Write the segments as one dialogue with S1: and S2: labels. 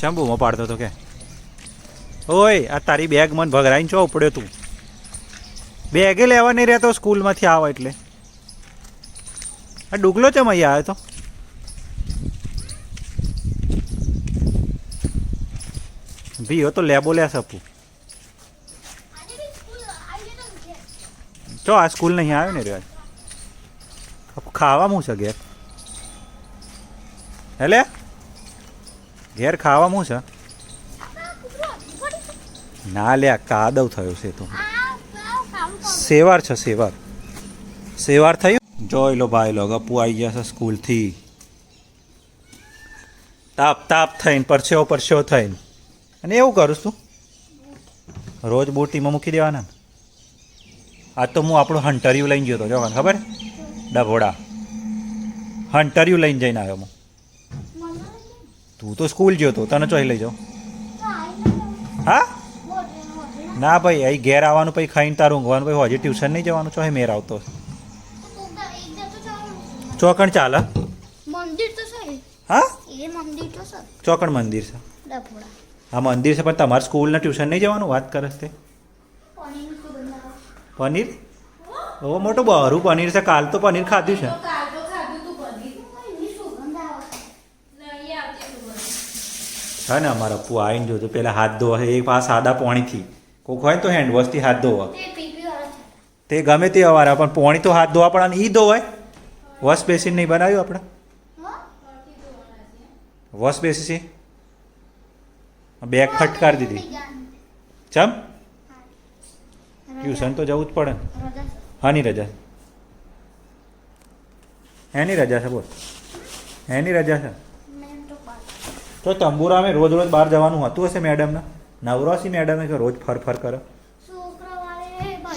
S1: ચમ બૂમો પાડતો હતો કે? ઓય, આ તારી બેગ મને ભગરાઈને ચો ઉપડ્યો તું? બેગે લેવા નહીં રહેતો, સ્કૂલમાંથી આવો એટલે. આ ડુગલો ચમ અહીંયા આવ્યો તો? ભીઓ તો લેબો લે સપુ. ચો, આ સ્કૂલ નહીં આવ્યો ને રે ખાવા હું છે ઘેર? હેલે? ઘેર ખાવા હું છે? ના લે કાદવ થયો છે તો. સેવાર છે, સેવાર. સેવાર થયું? જોઈ લો ભાઈ લો ગપુ આવી ગયા છે સ્કૂલથી. તાપ તાપ થઈને, પરસેવો પરસેવો થઈને. અને એવું કરું છું. રોજ બોટીમાં મૂકી દેવાના આ તો હું આપણું હંટરિયું લઈને ગયો હતો જોવાનું ખબર? ડભોડા. હંટરિયું લઈને જઈને આવ્યો હું. તું તો સ્કૂલ ગયો તો તને ચોઈ લઈ જાઉં હા? ના ભાઈ અહીં ઘેર આવવાનું પછી ખાઈને તારું ઊંઘવાનું પછી હજી ટ્યુશન નહીં જવાનું છો મેર આવતો ચોકણ ચાલે
S2: મંદિર તો છે
S1: હા?
S2: એ મંદિર તો છે.
S1: ચોકણ મંદિર છે.
S2: હા
S1: આ મંદિર છે પણ તમારે સ્કૂલના ટ્યુશન નહીં જવાનું? વાત કરે છે તે.
S2: પનીર
S1: ઓ મોટું બહારું પનીર છે કાલ તો પનીર ખાધું છે
S2: એની સુગંધ આવે
S1: હા ને અમારા પપ્પુ આવીને જોતો પેલા હાથ ધોવા એક પા સાદા પાણીથી. કોઈક હોય તો તો હેન્ડવોશથી હાથ ધોવા.
S2: તે છે.
S1: ગમે તે અવારા પણ પોણી તો હાથ ધોવા અને ઈ ધોવાય. વોશ બેસિન નહીં બનાવ્યું આપણે? વોશ બેસિન બેગ ફટકાર દીધી. ચમ? ટ્યુશન તો જવું જ પડે ને.
S2: રજા
S1: હાની રજા. એની રજા છે બોલ. એની રજા છે.
S2: તો
S1: તંબુરામે રોજ રોજ બહાર જવાનું હતું હશે મેડમને? નવરાશી મેડમે કે રોજ ફર ફર કરે?
S2: શુક્રવારે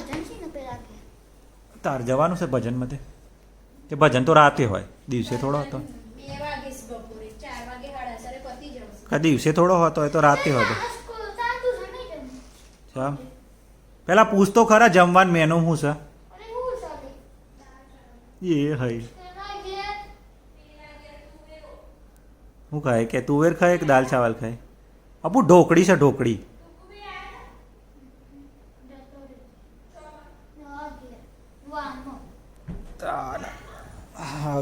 S2: છે ને પેલા કે?
S1: તાર જવાનું છે ભજનમાં તે? કે ભજન તો રાતે હોય દિવસે થોડો હતો. કા દિવસે થોડો હતો એ તો રાતે હતો. ચમ પેલા પૂછતો ખરા જમવાનું મેનુ શું છે? એ હઈ
S2: એના ઘેર
S1: શું ખાય કે તુવેર ખાય કે દાલ ચાવલ ખાય અપુ ઢોકળી છે ઢોકળી.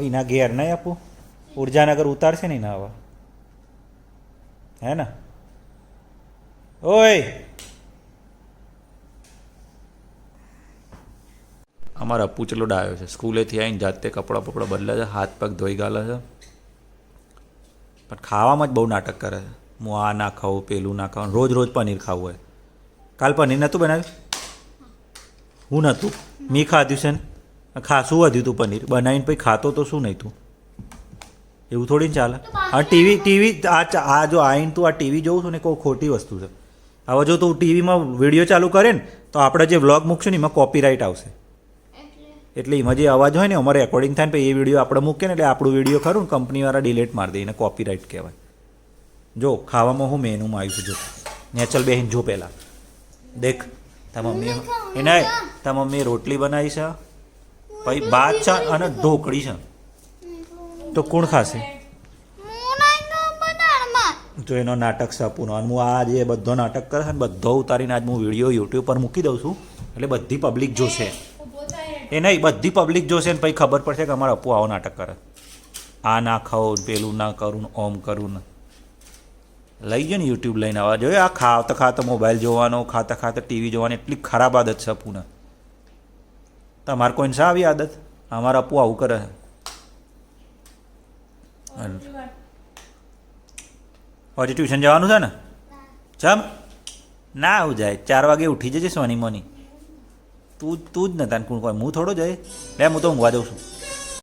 S1: એના ઘેર નહીં આપું. ઉર્જાનગર ઉતારશે ને એના આવા. હે ને? ઓય! અમારા અપ્પુ ચલો ડાયો છે. સ્કૂલેથી આવીને જાતે કપડાં પકડા બદલે છે, હાથ પગ ધોઈ ગાલે છે. પણ ખાવામાં જ બહુ નાટક કરે છે. હું આ ના ખાઉં, પેલું ના ખાઉં, રોજ રોજ પનીર ખાવું હોય. કાલ પનીર નહોતું બનાવ્યું? હું નહોતું. મેં ખાધું છે ને? ખાસું વધ્યું તું પનીર? બનાવીને પછી ખાતો તો શું નહીં તું? એવું થોડી ચાલે. આ ટીવી ટીવી, આ આ જો આવીને તું આ ટીવી જોઉં છું ને કોઈ ખોટી વસ્તુ છે. હવે જો તું ટીવીમાં વીડિયો ચાલુ કરે ને, તો આપણે જે વ્લોગ મૂકશું ને એમાં કોપીરાઇટ આવશે.
S2: એટલે
S1: એમાં જે અવાજ હોય ને અમારે રેકોર્ડિંગ થાય ને પછી એ વીડિયો આપણે મૂકીએ ને એટલે આપણું વીડિયો ખરું ને કંપનીવાળા ડિલેટ મારી દે એને કોપીરાઇટ કહેવાય. જો ખાવામાં હું મેનુમાં આવ્યું છું જો. નેચલ બેહીન જો પહેલાં. દેખ તા મમ્મી એને તા મમ્મીએ રોટલી બનાવી છે પછી ભાત છે અને ઢોકળી છે. તો કોણ ખાશે?
S2: જો
S1: તો એનો નાટક સપૂનો. અને હું આ જે બધો નાટક કરે છે ને બધો ઉતારીને આજ હું વીડિયો યુટ્યુબ પર મૂકી દઉં છું એટલે બધી પબ્લિક જોશે. એ નહીં બધી પબ્લિક જોશે ને પછી ખબર પડશે કે અમારા અપુ આવો નાટક કરે. આ ના ખાઓ પેલું ના કરું ને ઓમ કરું ને. લઈ જાય ને યુટ્યુબ લઈને આવવા જોઈએ આ ખાતા ખાતા મોબાઈલ જોવાનો ખાતા ખાતા ટીવી જોવાની એટલી ખરાબ આદત છે અપુને. તમારે કોઈને શા આવી આદત? અમારા અપુ આવું કરે હજી ટ્યુશન જવાનું છે ને? ચમ? ના આવું જાય. ચાર વાગે ઉઠી જજે સોની મોની. તું તું જ નતા કોણ કોઈ હું થોડો જાય લે હું તો ઊંઘવા જાઉં છું.